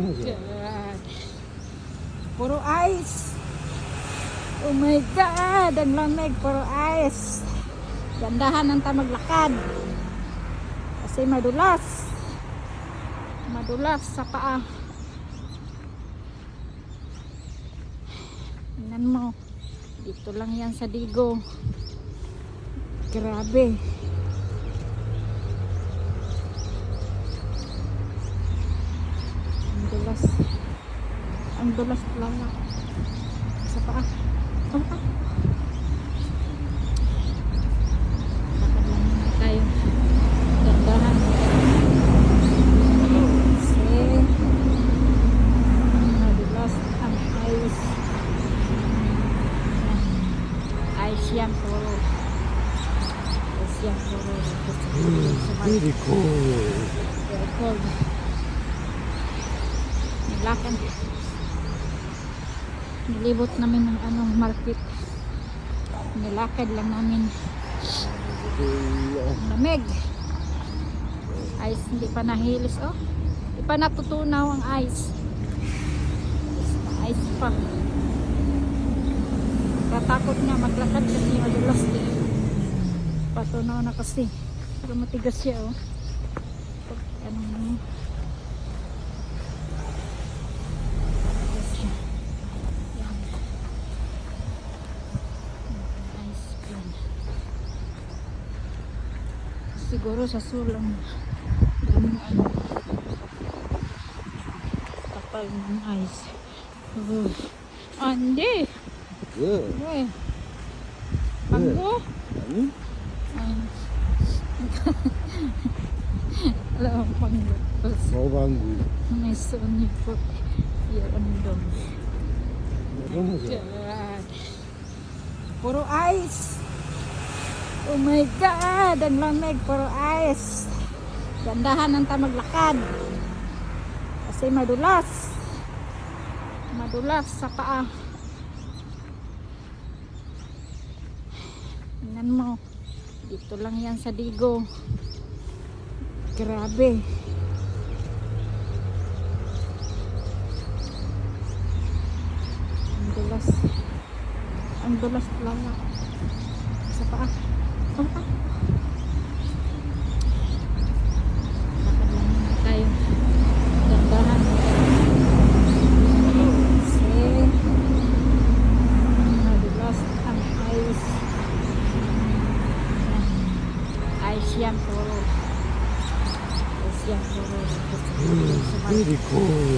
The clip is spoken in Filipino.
God. Puro ice. Oh my God, ang lamig, puro ice. Gandahan ng tamaglakad. Kasi madulas. Madulas sa paa. Tingnan mo. Dito lang yan sa Digo. Grabe. Dulas. Ang dulas lala. Sa paa. Oh, ah. Lakad lang muna tayo. Kasi ang yan puro. Yan puro. Very cold. Very cold. Nilakad. Nilibot namin ng anong market. Nilakad lang namin. Lamig. Ice hindi pa nahilis. Oh. Hindi pa natutunaw ang ice. Ice pa. Katakot nga maglakad kasi madulas eh. Patunaw na kasi. Pero matigas siya oh. Pag ano mo. Matigas siya. Yan. Ice cream. Siguro sa sulong. Daming ano. Kapal ng ice. Uh. Andi! Good. Eh. Panggo? Ano? Ay. Alam mo, panggo. Tapos, Maubangu. may sony po. Yun doon. Ano siya? God. Puro ice. Oh my God! Ang lamig, puro ice. Gandahan ng tamaglakad. Kasi madulas. Madulas sa paa. Tingnan mo. Dito lang yan sa Digo. Grabe. Ang dulas. Ang dulas lala. Sa paa. Asian Forest. Asian Forest. Very cool.